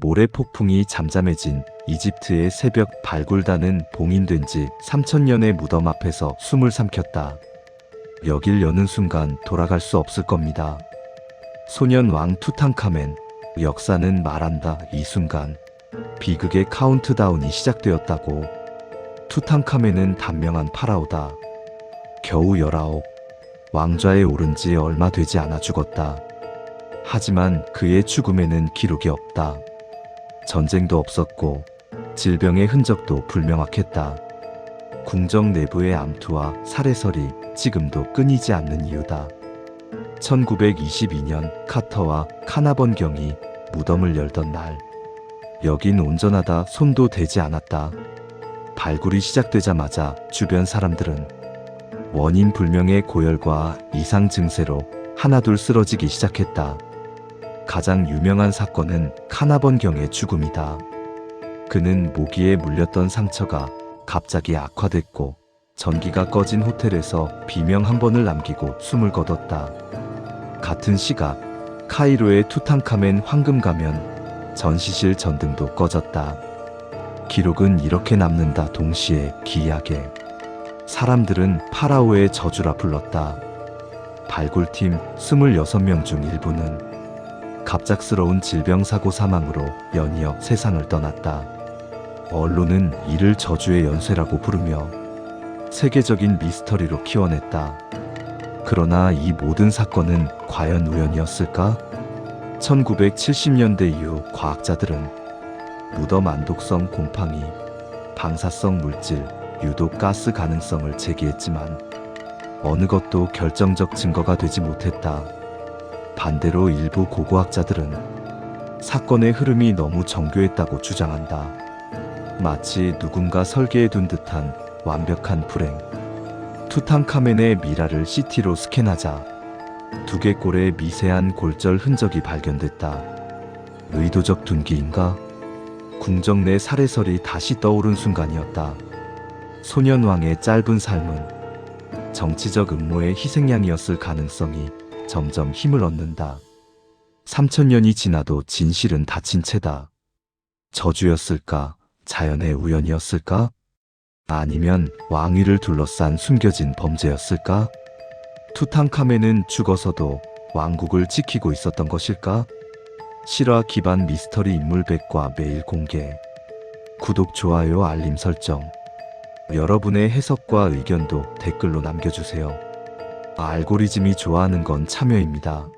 모래 폭풍이 잠잠해진 이집트의 새벽 발굴단은 봉인된 지 3천년의 무덤 앞에서 숨을 삼켰다. 여길 여는 순간 돌아갈 수 없을 겁니다. 소년 왕 투탕카멘, 역사는 말한다. 이 순간 비극의 카운트다운이 시작되었다고. 투탕카멘은 단명한 파라오다. 겨우 19. 왕좌에 오른 지 얼마 되지 않아 죽었다. 하지만 그의 죽음에는 기록이 없다. 전쟁도 없었고 질병의 흔적도 불명확했다. 궁정 내부의 암투와 살해설이 지금도 끊이지 않는 이유다. 1922년 카터와 카나번경이 무덤을 열던 날, 여긴 온전하다 손도 대지 않았다. 발굴이 시작되자마자 주변 사람들은 원인 불명의 고열과 이상 증세로 하나둘 쓰러지기 시작했다. 가장 유명한 사건은 카나번경의 죽음이다. 그는 모기에 물렸던 상처가 갑자기 악화됐고 전기가 꺼진 호텔에서 비명 한 번을 남기고 숨을 거뒀다. 같은 시각 카이로의 투탕카멘 황금 가면 전시실 전등도 꺼졌다. 기록은 이렇게 남는다 동시에 기이하게 사람들은 파라오의 저주라 불렀다. 발굴팀 26명 중 일부는 갑작스러운 질병 사고 사망으로 연이어 세상을 떠났다. 언론은 이를 저주의 연쇄라고 부르며 세계적인 미스터리로 키워냈다. 그러나 이 모든 사건은 과연 우연이었을까? 1970년대 이후 과학자들은 무덤 안독성 곰팡이, 방사성 물질, 유독 가스 가능성을 제기했지만 어느 것도 결정적 증거가 되지 못했다. 반대로 일부 고고학자들은 사건의 흐름이 너무 정교했다고 주장한다. 마치 누군가 설계해 둔 듯한 완벽한 불행. 투탕카멘의 미라를 CT로 스캔하자 두개골의 미세한 골절 흔적이 발견됐다. 의도적 둔기인가? 궁정 내 살해설이 다시 떠오른 순간이었다. 소년왕의 짧은 삶은 정치적 음모의 희생양이었을 가능성이 점점 힘을 얻는다. 3천년이 지나도 진실은 닫힌 채다. 저주였을까? 자연의 우연이었을까? 아니면 왕위를 둘러싼 숨겨진 범죄였을까? 투탕카멘은 죽어서도 왕국을 지키고 있었던 것일까? 실화 기반 미스터리 인물 백과 매일 공개. 구독, 좋아요, 알림 설정. 여러분의 해석과 의견도 댓글로 남겨주세요. 알고리즘이 좋아하는 건 참여입니다.